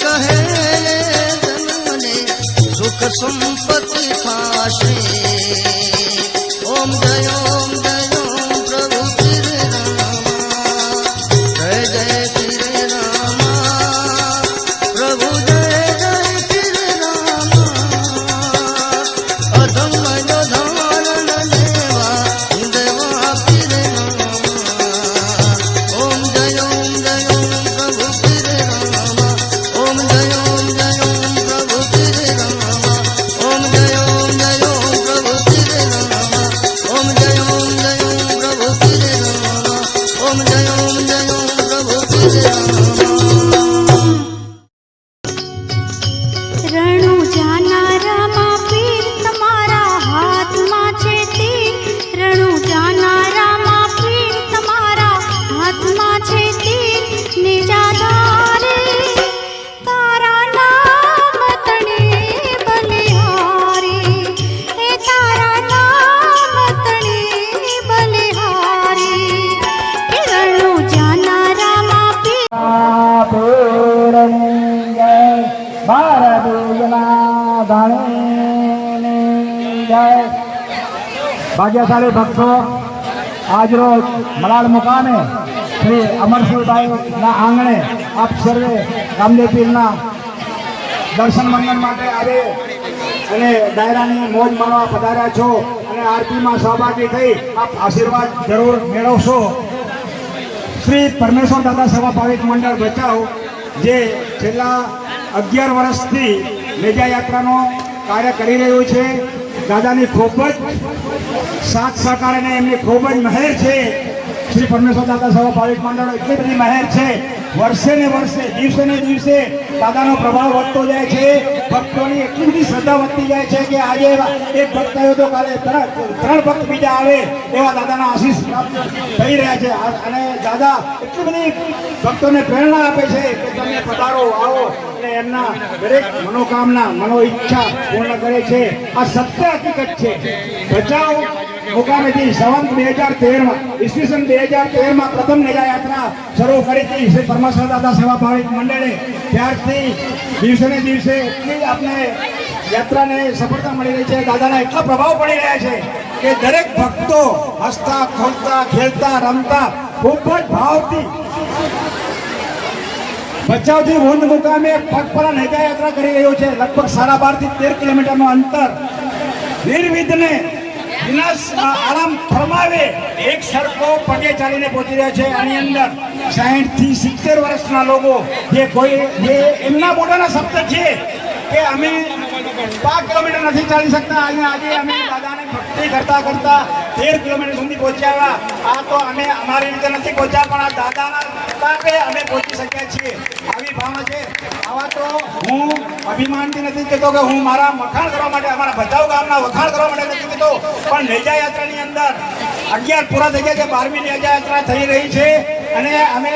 કહે જનુને સુખ સંપત્તિ થાશે ભાગ્યશાળી ભક્તો આજરોજ મલાડ મુકામે શ્રી અમરસિંહભાઈના આંગણે આપ સર્વે રામદેવ પીરના દર્શન મંગન માટે આવે અને ડાયરાની મોજ મળવા પધાર્યા છો અને આરતીમાં સહભાગી થઈ આપ આશીર્વાદ જરૂર મેળવશો. શ્રી પરમેશ્વર દાદા સભા ભાવિક મંડળ ભચાઉ, જે છેલ્લા અગિયાર વર્ષથી મેજા યાત્રાનો કાર્ય કરી રહ્યું છે. દાદાની ખૂબ જ સાથ સહકાર અને એમની ખૂબ જ મહેર છે. શ્રી પરમેશ્વર દાદા સભા ભાવિક મંડળો, એટલી બધી મહેર છે. વર્ષે ને વર્ષે, દિવસે ને દિવસે દાદાનો પ્રભાવ વધતો જાય છે. ભક્તોની એટલી બધી શ્રદ્ધા વધતી જાય છે કે આજે એક ભક્ત આવ્યો તો કાલે ત્રણ ભક્ત બીજા આવે એવા દાદાના આશીષ પ્રાપ્ત થઈ રહ્યા છે. અને દાદા એટલી બધી ભક્તોને પ્રેરણા આપે છે કે તમે પધારો, આવો અને એમના દરેક મનોકામના મનો ઈચ્છા પૂર્ણ કરે છે. આ સત્ય હકીકત છે. ભચાઉ મુકામેથી સંવંત બે હજાર તેરમાં, ઈસવીસન બે હજાર તેરમાં પ્રથમ નેજા યાત્રા શરૂ કરી હતી. શ્રી પરમેશ્વર દાદા સેવા ભાવિક મંડળે ત્યારથી દિવસે ને દિવસે એટલી આપણે યાત્રાને સફળતા મળી રહી છે. દાદાના એટલા પ્રભાવ પડી રહ્યા છે કે દરેક ભક્તો હસતા, ખોલતા, ખેલતા, રમતા ખૂબ જ ભાવથી ભચાઉથી ઊંધ મુકામે પગપરા નેજા યાત્રા કરી રહ્યો છે. લગભગ સાડા બારથી તેર કિલોમીટરનું અંતર. નિર્વિઘ્ને વિનાશ આરામ ફરમાવે. એક સરખો પગે ચાલીને પહોંચી રહ્યા છે આની અંદર. સાહીઠથી સિત્તેર વર્ષના લોકો. જે કોઈ, જે એમના મોઢાના શબ્દ છે કે અમે પાંચ કિલોમીટર નથી ચાલી શકતા. અને આજે અમે દાદાને ભક્તિ કરતા કરતા તેર કિલોમીટર સુધી પહોંચ્યા આ તો અમે અમારી રીતે નથી પહોંચ્યા, પણ આ દાદાના તાપે અમે પહોંચી શક્યા છીએ. આવી ભાવના છે. આવા તો હું અભિમાનથી નથી કહેતો કે હું મારા વખાણ કરવા માટે, અમારા ભચાઉ ગામના વખાણ કરવા માટે નથી કહેતો. પણ નેજા યાત્રાની અંદર અગિયાર પૂરા થઈ ગયા છે. બારમી નેજા યાત્રા થઈ રહી છે. અને અમે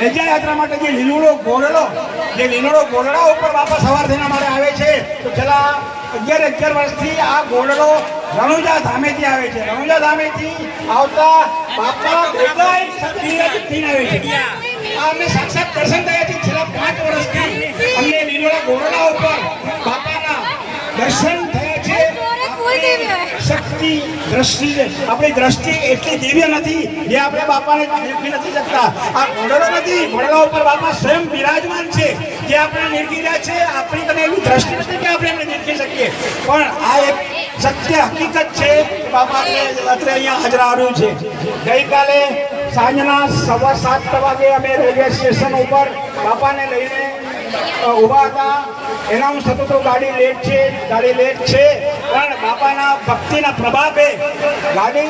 નેજા યાત્રા માટે જે લીલોડો ગોરડો, જે લીલોડો ગોરડા ઉપર બાપા સવાર થઈને અમારે આવે છે તો છેલ્લા અગિયાર અગિયાર વર્ષથી આ ઘોડલો રણુજા ધામેથી આવે છે. રણુજા ધામેથી આવતા બાપા થઈને આવે છે. આ અમને સાક્ષાત દર્શન થયા છે છેલ્લા પાંચ વર્ષથી. અમને લીલોડા ઘોડલા ઉપર બાપાના દર્શન શક્તિ દ્રષ્ટિ આપણી દ્રષ્ટિ એટલી દિવ્ય નથી જે આપણે બાપાને નિરખી નથી શકતા. આ ઘોડલો નથી ઘોડલા ઉપર બાપા સ્વયં બિરાજમાન છે. જે આપણે નિરખી રહ્યા છે આપણી તમે એવી દ્રષ્ટિ નથી કે આપણે એમને નિરખી શકીએ. પણ આ એક સત્ય હકીકત છે બાપા રાત્રે અહીંયા હાજર આવ્યું છે. ગઈકાલે સાંજના સવા સાત વાગે અમે રેલવે સ્ટેશન ઉપર બાપાને લઈને ઊભા હતા. એના થતું સતત ગાડી લેટ છે, ગાડી લેટ છે. પણ બાપાના ભક્તિના પ્રભાવે ગાડી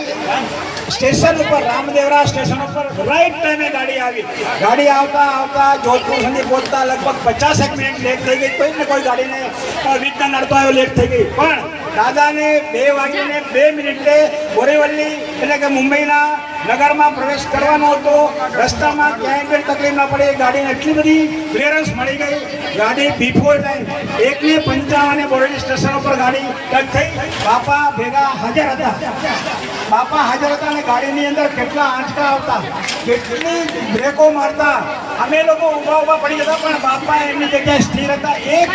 સ્ટેશન ઉપર, રામદેવરા સ્ટેશન ઉપર રાઈટ ટાઈમે ગાડી આવી. ગાડી આવતા આવતા જોધપુર સુધી પહોંચતા લગભગ પચાસેક મિનિટ લેટ થઈ ગઈ. કોઈ ને કોઈ ગાડીને વિજ્ઞાન નડતો આવ્યો લેટ થઈ ગઈ. પણ દાદાને બે વાગીને બે મિનિટે બોરીવલ્લી એટલે કે મુંબઈના નગરમાં પ્રવેશ કરવાનો હતો. રસ્તામાં ક્યાંય પણ તકલીફ ના પડે. ગાડીને એટલી બધી ક્લિયરન્સ મળી ગઈ. ગાડી બિફોર ટાઈમ એકને પંચાવને બોરેલી સ્ટેશન ઉપર ગાડી ટચ થઈ. બાપા ભેગા હાજર હતા. બાપા હાજર હતા અને ગાડીની અંદર કેટલા આંચકા આવતા. કેટલી બ્રેકો મારતા. અમે લોકો ઊભા ઊભા પડી જતા, પણ બાપા એમની જગ્યાએ સ્થિર હતા. એક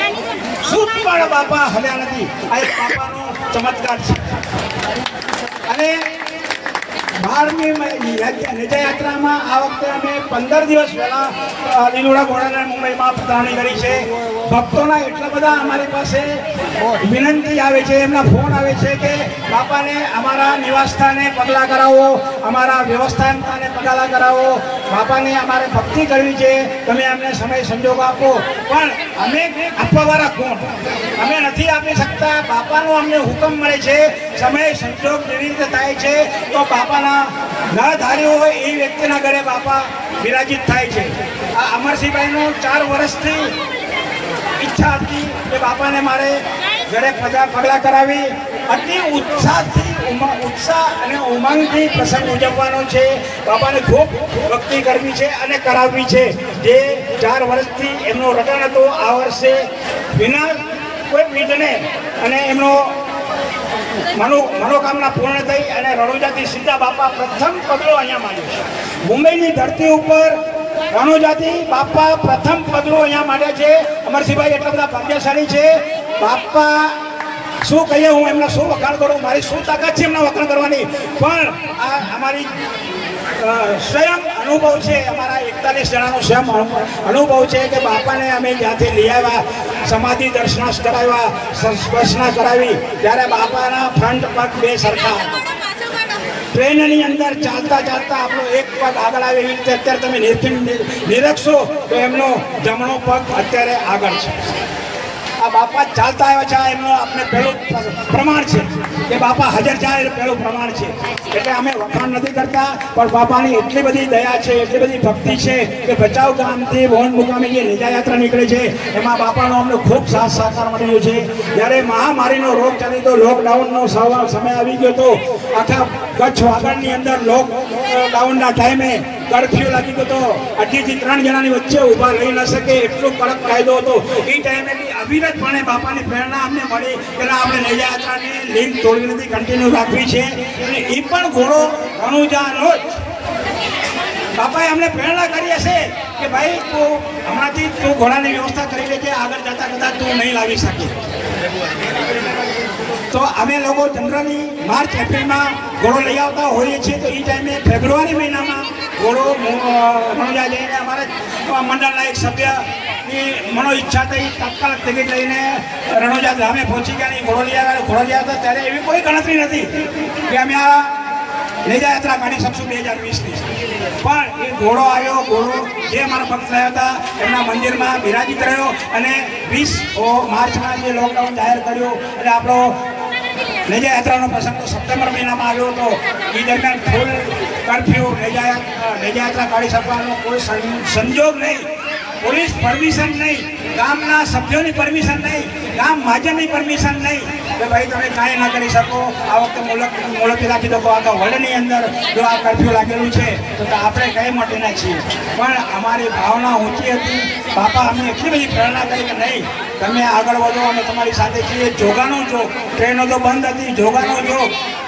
સુત પણ બાપા હલ્યા નથી. આ એક બાપાનો ચમત્કાર છે. અને બારમી આ વખતે અમે પંદર દિવસ પહેલા લીલોડા ઘોડાને મુંબઈમાં પધરામણી કરી છે. ભક્તોના એટલા બધા અમારી પાસે વિનંતી આવે છે, એમના ફોન આવે છે કે, બાપાને અમારા નિવાસસ્થાને પગલાં કરાવો, અમારા વ્યવસ્થાને પગલાં કરાવો. બાપાને અમારે ભક્તિ કરવી છે, તમે અમને સમય સંજોગ આપો. પણ અમે આપવાવાળા કોણ? અમે નથી આપી શકતા. બાપાનો અમને હુકમ મળે છે, સમય સંજોગ જેવી રીતે થાય છે, તો બાપાના ન ધાર્યું હોય એ વ્યક્તિના ઘરે બાપા વિરાજિત થાય છે. આ અમરસિંહભાઈનું ચાર વર્ષથી ઈચ્છા હતી કે બાપાને મારે ઘરે પગલા પગલાં કરાવી. અતિ ઉત્સાહથી ઉત્સાહ અને ઉમંગથી પ્રસંગ ઉજવવાનો છે. બાપાને ખૂબ ભક્તિ કરવી છે અને કરાવવી છે. જે ચાર વર્ષથી એમનો રટણ હતો, આ વર્ષે વિના કોઈ વિઘ્ને અને એમનો મનો, મનોકામના પૂર્ણ થઈ અને રણુજાથી સીધા બાપા પ્રથમ પગલો અહીંયા માંડ્યો છે. મુંબઈની ધરતી ઉપર રણુજાથી બાપા પ્રથમ પગલું અહીંયા માંડે છે. અમરસિંહભાઈ, એટલા બધા ભાગ્યશાળી છે. બાપા, શું કહીએ, હું એમના શું વખાણ કરું? મારી શું તાકાત છે એમના વખાણ કરવાની? પણ આ અમારી સ્વયં અનુભવ છે અમારા એકતાલીસ જણાનો સેમ અનુભવ છે કે બાપાને અમે જ્યાંથી લઈ આવ્યા, સમાધિ દર્શન કરાવ્યા સ્પર્શના કરાવી, ત્યારે બાપાના ફ્રન્ટ પગ બે સરખા ટ્રેનની અંદર ચાલતા ચાલતા આપણો એક પગ આગળ આવે, એવી રીતે અત્યારે તમે નિરખી નિરખશો તો એમનો જમણો પગ અત્યારે આગળ છે. આ બાપા ચાલતા આવ્યા છે એમનું આપણે પહેલું પ્રમાણ છે કે બાપા હાજર જાય એ પહેલું પ્રમાણ છે. એટલે અમે વખાણ નથી કરતા, પણ બાપાની એટલી બધી દયા છે, એટલી બધી ભક્તિ છે કે ભચાઉ ગામથી ભવન મુકામે જે યાત્રા નીકળે છે, એમાં બાપાનો અમને ખૂબ સાથ સહકાર મળ્યો છે. જ્યારે મહામારીનો રોગ ચાલી તો લોકડાઉનનો સમય આવી ગયો હતો આખા કચ્છ વાગડની અંદર લોકડાઉનના ટાઈમે કર્ફ્યુ લાગી ગયો હતો અઢીથી ત્રણ જણાની વચ્ચે ઊભા રહી ન શકે, એટલો કડક કાયદો હતો. એ ટાઈમે અવિરતપણે બાપાની પ્રેરણા અમને મળી કે આપણે લઈ યાત્રાની લિંક તોડવી નથી કન્ટિન્યુ રાખવી છે. અને એ પણ ઘોડો રણુજાનો જ બાપાએ અમને પ્રેરણા કરી હશે કે ભાઈ, તું હમણાંથી તું ઘોડાની વ્યવસ્થા કરી લેજે, આગળ જતા જતા તું નહીં લાવી શકે. તો અમે લોકો જનરલી માર્ચ એપ્રિલમાં ઘોડો લઈ આવતા હોઈએ છીએ. તો એ ટાઈમે ફેબ્રુઆરી મહિનામાં ઘોડો રણુજા જઈને અમારે મંડળના એક સભ્યની મનો ઈચ્છા થઈ, તાત્કાલિક ટિકિટ લઈને રણોજા ધામે પહોંચી ગયા ઘોડો લઈ આવ્યા ઘોડો લઈ હતા, ત્યારે એવી કોઈ ગણતરી નથી કે અમે આ લેજા યાત્રા કાઢી શકશું બે હજાર વીસની. પણ એ ઘોડો આવ્યો, ઘોડો જે મારા ભક્ત થયા હતા, એમના મંદિરમાં બિરાજિત રહ્યો અને વીસ માર્ચમાં જે લોકડાઉન જાહેર કર્યું અને આપણો યાત્રાનો પ્રસંગ તો સપ્ટેમ્બર મહિનામાં આવ્યો હતો. એ દરમિયાન ફૂલ કર્ફ્યુ યાત્રા કાઢી શકવાનો કોઈ સંજોગ નહીં. પોલીસ પરમિશન નહીં. ગામના સભ્યોની પરમિશન નહીં. ગામ મહાજનની પરમિશન નહીં કે ભાઈ તમે કાંઈ ના કરી શકો. આ વખતે મુલક મુલતવી રાખી દો તો વર્લ્ડની અંદર જો આ કર્ફ્યુ લાગેલું છે, તો આપણે કઈ માટેના છીએ. પણ અમારી ભાવના ઊંચી હતી. બાપા અમને એટલી બધી પ્રેરણા કરી કે નહીં, તમે આગળ વધો અમે તમારી સાથે છીએ. જોગાનો જો, ટ્રેનો તો બંધ હતી, જોગાનો જો.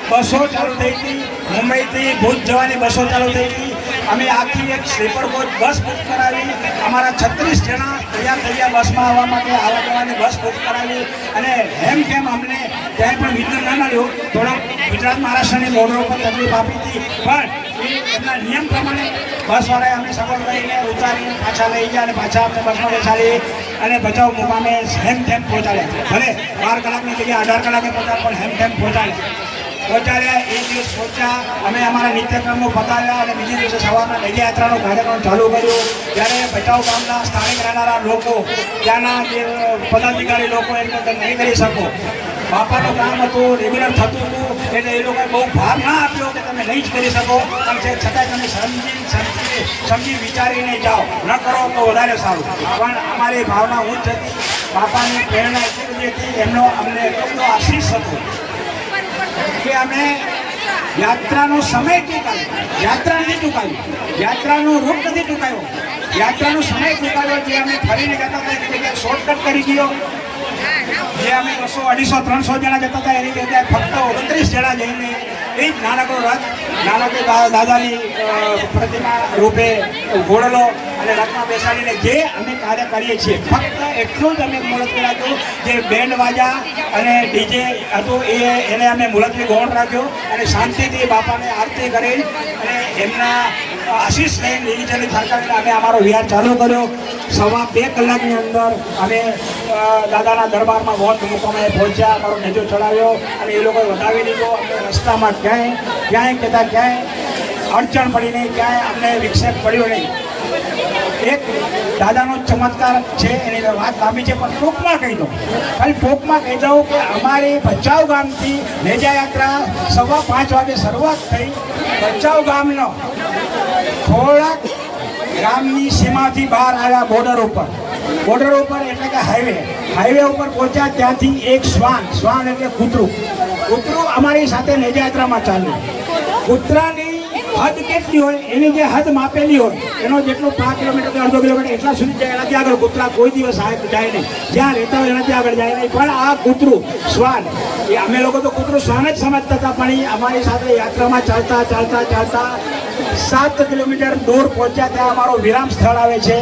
બસો ચાલુ થઈ હતી, મુંબઈથી ભુજ જવાની બસો ચાલુ થઈ હતી. અમે આખી એક સ્લીપર કોચ બસ બુક કરાવી. અમારા છત્રીસ જણા તૈયાર થઈ બસમાં આવવા માટે, આવવા જવાની બસ બુક કરાવી. અને એમ કેમ અમને ક્યાંય પણ વિઘ્ન ના મળ્યું. થોડોક ગુજરાત મહારાષ્ટ્રની બોર્ડર ઉપર તકલીફ આપી હતી. પણ એ નિયમ પ્રમાણે બસવાળાએ અમે સગવડ કરીને ઉતારીને પાછા લઈ ગયા અને પાછા અમને બસમાં બેસાડી અને બચાવ મુકામે હેમ થેમ પહોંચાડ્યા ભલે બાર કલાકની જગ્યાએ અઢાર કલાકે પહોંચાડ પણ હેમ થેમ પહોંચાડ્યા પહોંચાડ્યા એક દિવસ પહોંચ્યા, અમે અમારા નિત્યક્રમો પતાવ્યા અને બીજે દિવસે સવારના દરિયાયાત્રાનો યાત્રાનો કાર્યક્રમ ચાલુ કર્યો. ત્યારે ભચાઉ ગામના સ્થાનિક રહેનારા લોકો, ત્યાંના જે પદાધિકારી લોકો એમને નહીં કરી શકો. બાપાનું કામ હતું રેગ્યુલર થતું હતું, એટલે એ લોકોએ બહુ ભાર ના આપ્યો કે તમે નહીં જ કરી શકો. પણ છે, છતાંય તમે સમજી સમજી સમજી વિચારીને જાઓ. ન કરો તો વધારે સારું. પણ અમારી ભાવના ઉચ્ચ હતી બાપાની પ્રેરણા એટલી બધી હતી, એમનો અમને એટલો આશીષ હતો કે અમે યાત્રાનો સમય ટૂંકાયો યાત્રા નથી ટૂંકાયું યાત્રાનો રૂપ નથી ટૂંકાયો યાત્રાનો સમય ટૂંકાયો જે અમે ફરીને જતા હતા કે શોર્ટકટ કરી ગયો. જે અમે બસો અઢીસો, ત્રણસો જણા જતા હતા, એની જગ્યાએ ફક્ત ઓગણત્રીસ જણા જઈને એ જ નાનકડો રથ, નાનકડી દાદાની પ્રતિમા રૂપે ઘોડલો અને રથમાં બેસાડીને જે અમે કાર્ય કરીએ છીએ, ફક્ત એટલું જ અમે મુલતવી રાખ્યું જે બેન્ડ વાજા અને ડીજે હતું, એ, એને અમે મુલતવી ગૌણ રાખ્યો અને શાંતિથી બાપાને આરતી કરી અને એમના આશીષ લઈને લીલી ચલી અમે અમારો વિહાર ચાલુ કર્યો. સવા બે કલાકની અંદર અમે દાદાના દરબારમાં વોટ મૂકવામાં પહોંચ્યા, અમારો નેજો ચડાવ્યો અને એ લોકોએ વધાવી દીધો. અમને રસ્તામાં ક્યાંય ક્યાંય કહેતા ક્યાંય અડચણ પડી નહીં, ક્યાંય અમને વિક્ષેપ પડ્યો નહીં. એક દાદાનો ચમત્કાર છે, એની વાત લાંબી છે, પણ ટૂંકમાં કહી દઉં. ખાલી ટૂંકમાં કહી દઉં કે અમારી ભચાઉ ગામથી નેજા યાત્રા સવા પાંચ વાગે શરૂઆત થઈ. ભચાઉ ગામનો થોડાક ગામની સીમાથી બહાર આવ્યા બોર્ડર ઉપર. બોર્ડર ઉપર એટલે કે હાઈવે હાઈવે ઉપર પહોંચ્યા ત્યાંથી એક શ્વાન શ્વાન એટલે કૂતરું. કૂતરું અમારી સાથે નેજાયાત્રામાં ચાલ્યું. કૂતરાની હદ કેટલી હોય, એની જે હદ માપેલી હોય, એનો જેટલો પાંચ કિલોમીટર કે અડધો કિલોમીટર એટલા સુધી જાય, એનાથી આગળ કૂતરા કોઈ દિવસ જાય નહીં. જ્યાં રહેતા હોય એનાથી આગળ જાય નહીં. પણ આ કૂતરું, શ્વાન, એ અમે લોકો તો કૂતરું શ્વાન જ સમજતા હતા, પણ એ અમારી સાથે યાત્રામાં ચાલતા ચાલતા ચાલતા સાત કિલોમીટર દૂર પહોંચ્યા ત્યાં અમારો વિરામ સ્થળ આવે છે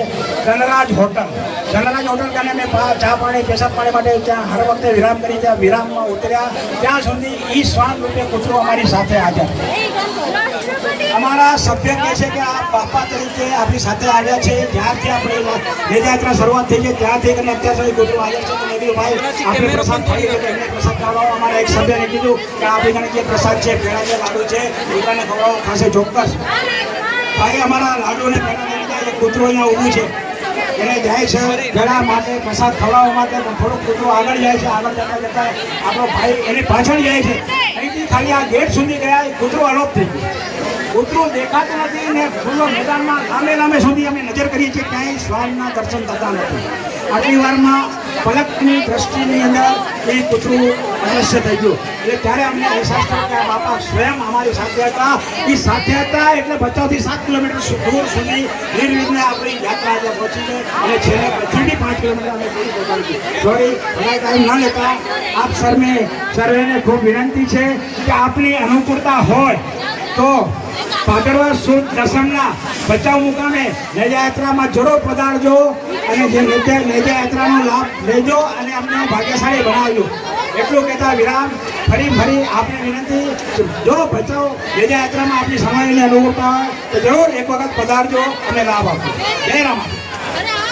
ધનરાજ હોટલ. ધનરાજ હોટલ ખાને અમે ચા પાણી, પેશાબ પાણી માટે ત્યાં હર વખતે વિરામ કરી ત્યાં વિરામમાં ઉતર્યા. ત્યાં સુધી ઈ શ્વાન રૂપે કૂતરો અમારી સાથે હાજર. અમારા સભ્ય કહે છે કે આ બાપા તરીકે આપણી સાથે આવ્યા છે. જ્યારથી આપણે વેદયાત્રા શરૂઆત થઈ છે ત્યારથી કરીને અત્યાર સુધી કૂતરું આવ્યા છે. તો મેં ભાઈ આપણે પ્રસાદ ખાઈએ છીએ એમને પ્રસાદ ખવડાવો અમારા એક સભ્યને કીધું કે આપણી કને જે પ્રસાદ છે પેડા જે લાડુ છે દીકરાને ખવડાવો ખાશે ચોક્કસ. ભાઈ અમારા લાડુ અને પેડા એક કૂતરો અહીંયા ઊભું છે એને જાય છે ગળા માટે પ્રસાદ ખવડાવવા માટે પણ થોડુંક કૂતરો આગળ જાય છે આગળ જતા જતા આપણો ભાઈ એની પાછળ જાય છે. અહીંથી ખાલી આ ગેટ સુધી ગયા કૂતરું અલોપ થઈ ગયું. કૂતરું દેખાતું નથી ને ખુલ્લો મેદાનમાં લાંબે લાંબે સુધી અમે નજર કરીએ છીએ, ક્યાંય શ્વાનના દર્શન થતા નથી. આટલી વારમાં પલકની દ્રષ્ટિની અંદર એ કૂતરું અદૃશ્ય થઈ ગયું. એટલે ત્યારે અમને અહેસાસ થયો કે બાપા સ્વયં અમારી સાથે હતા. એ સાથે હતા એટલે બચાવથી સાત કિલોમીટર દૂર સુધી નિર્વિઘ્ને આપણી યાત્રા આજે પહોંચી ગઈ અને છેલ્લે પછીથી પાંચ કિલોમીટર અમે પૂરી પહોંચાડી સોરી વધારે ટાઈમ ન લેતા. આપ સર્વે, સર્વેને ખૂબ વિનંતી છે કે આપની અનુકૂળતા હોય. તો પાટણવા સુદ દસમના બચાવ મુકામે નેજાયાત્રામાં જરૂર પધારજો અને જે નેજા યાત્રાનો લાભ લેજો અને અમને ભાગ્યશાળી બનાવજો. એટલું કહેતા વિરામ. ફરી ફરી આપણે વિનંતી, જો બચાવ નેજાયાત્રામાં આપની સમયને અનુકૂળતા હોય તો જરૂર એક વખત પધારજો અને લાભ આપજો. જય રામા.